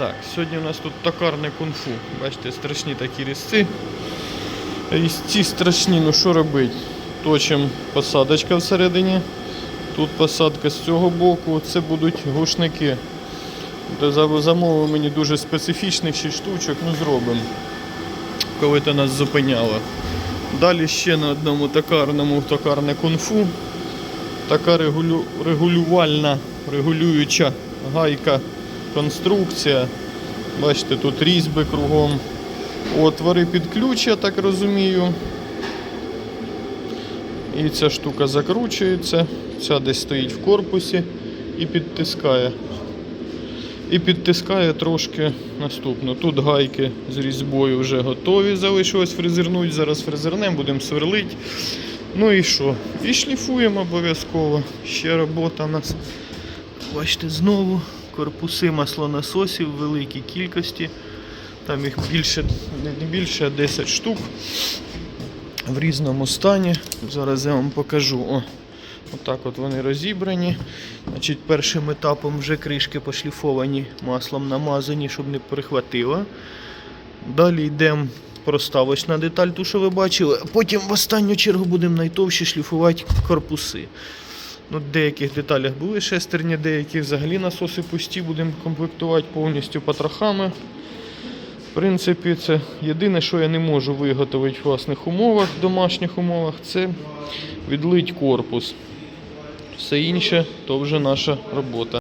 Так, сьогодні у нас тут токарне кунг-фу. Бачите, страшні такі різці. Різці страшні, ну що робити? Точим посадочка всередині. Тут посадка з цього боку. Це будуть глушники. Де за- Замовили мені дуже специфічних 6 штучок, ну зробимо. Коли то нас зупиняло. Далі ще на одному токарному токарне кунг-фу. Така регулю... регулювальна, регулююча гайка конструкція. Бачите, тут різьби кругом. Отвори під ключ, я так розумію. І ця штука закручується, ця десь стоїть в корпусі і підтискає. І підтискає трошки наступно. Тут гайки з різьбою вже готові, залишилось фрезернуть. Зараз фрезернем, будемо сверлити. Ну і що? І шліфуємо обов'язково. Ще робота у нас. Бачите, знову корпуси маслонасосів в великій кількості. Там їх більше, не більше, а 10 штук в різному стані. Зараз я вам покажу. О, отак от вони розібрані. Значить, першим етапом вже кришки пошліфовані, маслом намазані, щоб не прихватило. Далі йдемо проставочна деталь, ту, що ви бачили. Потім в останню чергу будемо найтовще шліфувати корпуси. Ну, деяких деталях були шестерні, деякі взагалі насоси пусті, будемо комплектувати повністю потрохами. В принципі, це єдине, що я не можу виготовити в власних умовах, в домашніх умовах, це відлить корпус. Все інше то вже наша робота.